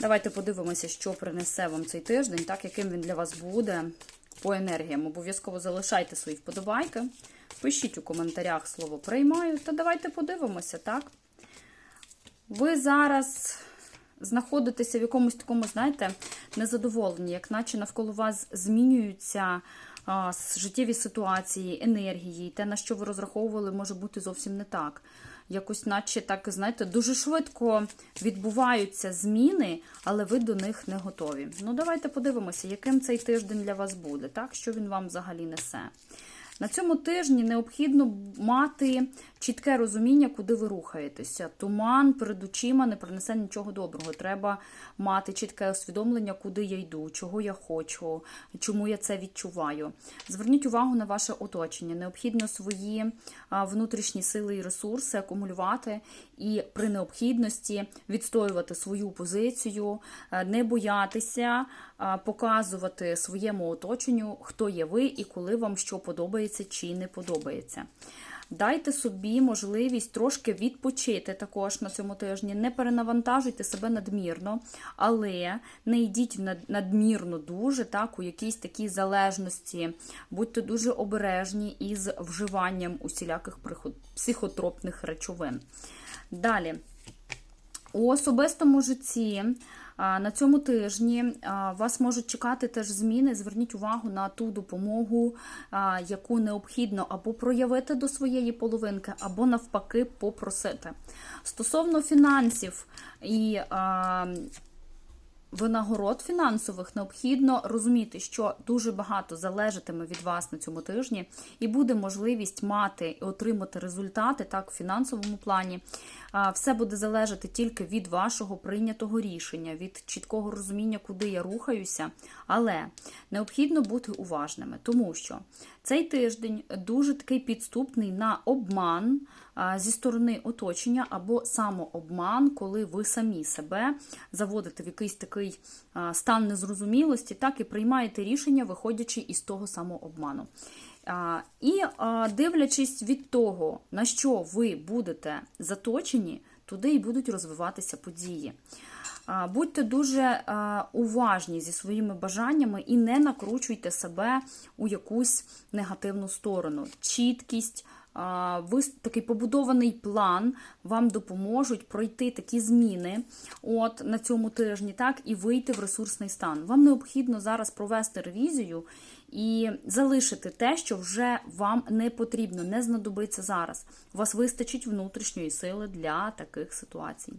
Давайте подивимося, що принесе вам цей тиждень, так, яким він для вас буде по енергіям. Обов'язково залишайте свої вподобайки. Пишіть у коментарях слово приймаю. Та давайте подивимося, так? Ви зараз знаходитеся в якомусь такому, знаєте, незадоволенні, як наче навколо вас змінюються а, життєві ситуації, енергії, те, на що ви розраховували, може бути зовсім не так. Якось, наче так, знаєте, дуже швидко відбуваються зміни, але ви до них не готові. Ну, давайте подивимося, яким цей тиждень для вас буде, так? Що він вам взагалі несе. На цьому тижні необхідно мати чітке розуміння, куди ви рухаєтеся. Туман перед очима не принесе нічого доброго. Треба мати чітке усвідомлення, куди я йду, чого я хочу, чому я це відчуваю. Зверніть увагу на ваше оточення. Необхідно свої внутрішні сили і ресурси акумулювати і при необхідності відстоювати свою позицію, не боятися показувати своєму оточенню, хто є ви і коли вам що подобається чи не подобається. Дайте собі можливість трошки відпочити також на цьому тижні. Не перенавантажуйте себе надмірно, але не йдіть надмірно дуже так, у якійсь такій залежності. Будьте дуже обережні із вживанням усіляких психотропних речовин. Далі. У особистому житті на цьому тижні вас можуть чекати теж зміни. Зверніть увагу на ту допомогу, яку необхідно або проявити до своєї половинки, або навпаки попросити. Стосовно фінансів і винагород фінансових необхідно розуміти, що дуже багато залежатиме від вас на цьому тижні, і буде можливість мати і отримати результати так в фінансовому плані. Все буде залежати тільки від вашого прийнятого рішення, від чіткого розуміння, куди я рухаюся. Але необхідно бути уважними, тому що цей тиждень дуже такий підступний на обман зі сторони оточення або самообман, коли ви самі себе заводите в якийсь такий а, стан незрозумілості, так і приймаєте рішення, виходячи із того самообману. А, І дивлячись від того, на що ви будете заточені, туди і будуть розвиватися події. Будьте дуже уважні зі своїми бажаннями і не накручуйте себе у якусь негативну сторону. Чіткість, такий побудований план вам допоможуть пройти такі зміни от на цьому тижні, так і вийти в ресурсний стан. Вам необхідно зараз провести ревізію і залишити те, що вже вам не потрібно, не знадобиться зараз. У вас вистачить внутрішньої сили для таких ситуацій.